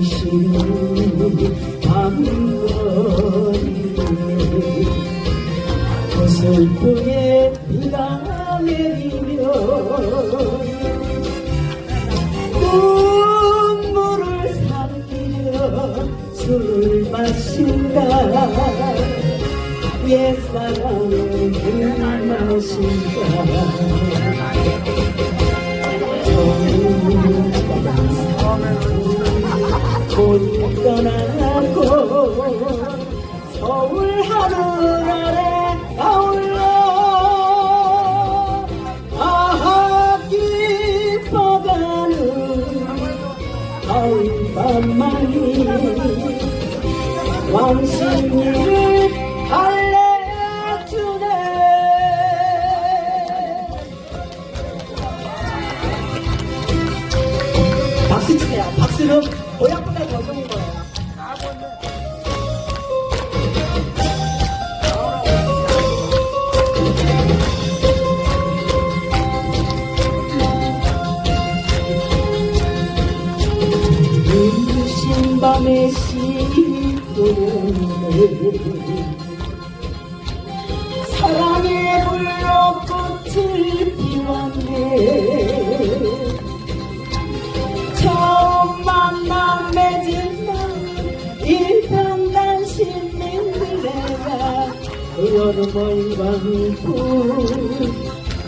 당신을 밤거리에 슬픔에 비가 내리며 눈물을 삼키며 술을 마신다 옛사랑을 마신다 곧 떠나고 서울 하늘 아래 아울러. 아하 기뻐가는 가을 밤만이 왕신이를 박수 치세요. 박수는 고향보다 더 좋은 거예요. 눈부신 밤의 시도는 사랑의 불로 여름의 광풍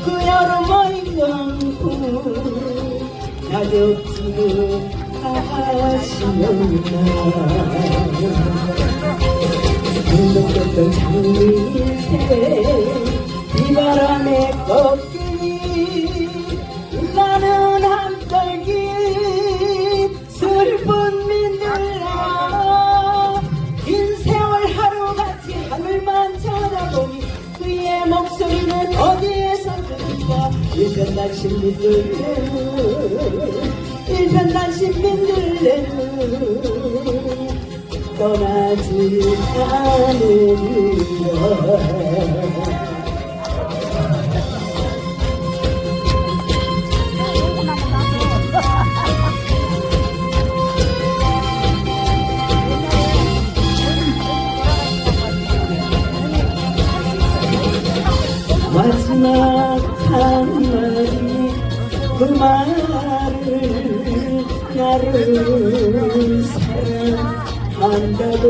그 여름의 광풍 가볍지는 하시는가 운동했던 장미새 비바람 일편단심 민들레는 일편단심 민들레는 떠나지 않으리라 마지막 한마디 그 말을 나를 사랑한다고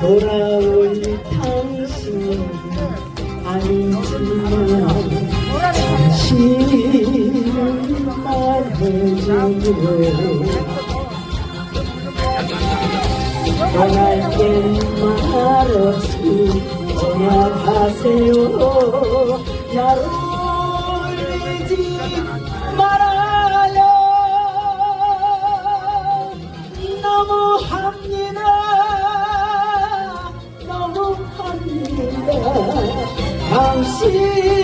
돌아올 당신 아니지만 진실을 말해주고 떠날 땐 말없이 떠나가세요. 나를 울리지 말아요. 너무합니다. 너무합니다. 너무합니다